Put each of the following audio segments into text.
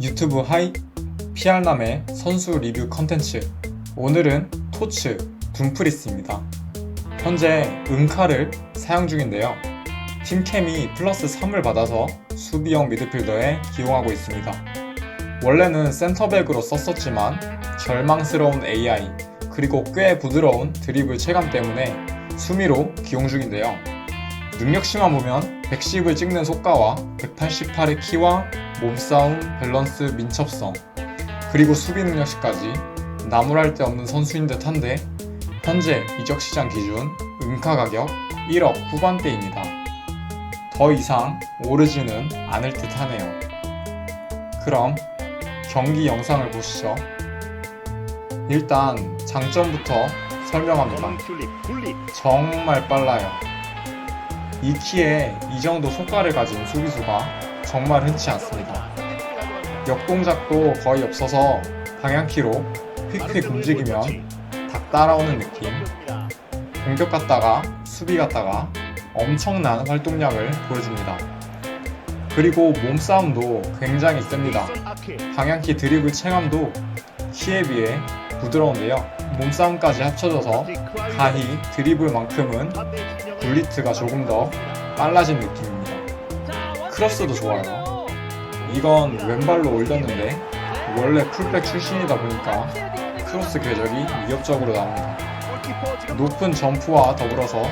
유튜브 하이 피알남의 선수 리뷰 컨텐츠 오늘은 토츠 둠프리스입니다. 현재 은카를 사용 중인데요. 팀캠이 플러스 3을 받아서 수비형 미드필더에 기용하고 있습니다. 원래는 센터백으로 썼었지만 절망스러운 AI 그리고 꽤 부드러운 드리블 체감 때문에 수미로 기용 중인데요. 능력치만 보면 110을 찍는 속가와 188의 키와 몸싸움, 밸런스, 민첩성 그리고 수비 능력치까지 나무랄 데 없는 선수인 듯 한데 현재 이적 시장 기준 은카 가격 1억 후반대입니다. 더 이상 오르지는 않을 듯 하네요. 그럼 경기 영상을 보시죠. 일단 장점부터 설명합니다. 정말 빨라요. 이 키에 이 정도 속가를 가진 수비수가 정말 흔치 않습니다. 역동작도 거의 없어서 방향키로 휙휙 움직이면 닭 따라오는 느낌. 공격 갔다가 수비 갔다가 엄청난 활동량을 보여줍니다. 그리고 몸싸움도 굉장히 셉니다. 방향키 드리블 체감도 키에 비해 부드러운데요. 몸싸움까지 합쳐져서 가히 드리블만큼은 굴리트가 조금 더 빨라진 느낌입니다. 크로스도 좋아요. 이건 왼발로 올렸는데 원래 풀백 출신이다 보니까 크로스 궤적이 위협적으로 나옵니다. 높은 점프와 더불어서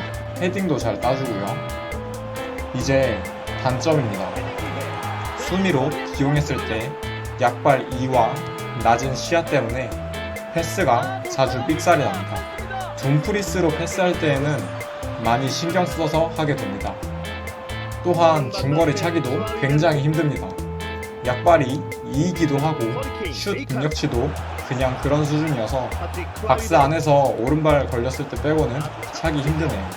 헤딩도 잘 따주고요. 이제 단점입니다. 수미로 기용했을 때 약발 2와 낮은 시야 때문에 패스가 자주 삑살이 납니다. 둠프리스로 패스할 때에는 많이 신경 써서 하게 됩니다. 또한 중거리 차기도 굉장히 힘듭니다. 약발이 2이기도 하고 슛 능력치도 그냥 그런 수준이어서 박스 안에서 오른발 걸렸을 때 빼고는 차기 힘드네요.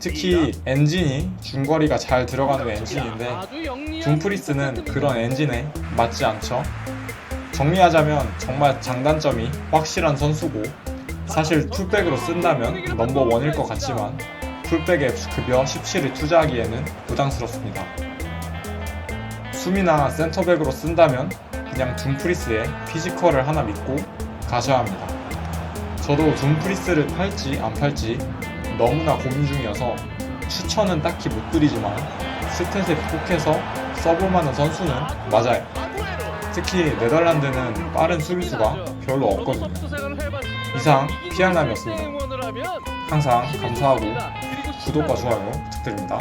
특히 엔진이 중거리가 잘 들어가는 엔진인데 둠프리스는 그런 엔진에 맞지 않죠. 정리하자면 정말 장단점이 확실한 선수고 사실 풀백으로 쓴다면 넘버 원일 것 같지만 풀백에 급여 17을 투자하기에는 부담스럽습니다. 수미나 센터백으로 쓴다면 그냥 둠프리스의 피지컬을 하나 믿고 가셔야 합니다. 저도 둠프리스를 팔지 안 팔지 너무나 고민 중이어서 추천은 딱히 못 드리지만 스탯에 푹해서 써볼만한 선수는 맞아요. 특히 네덜란드는 빠른 수비수가 별로 없거든요. 이상 피알남이었습니다. 항상 감사하고 구독과 좋아요 부탁드립니다.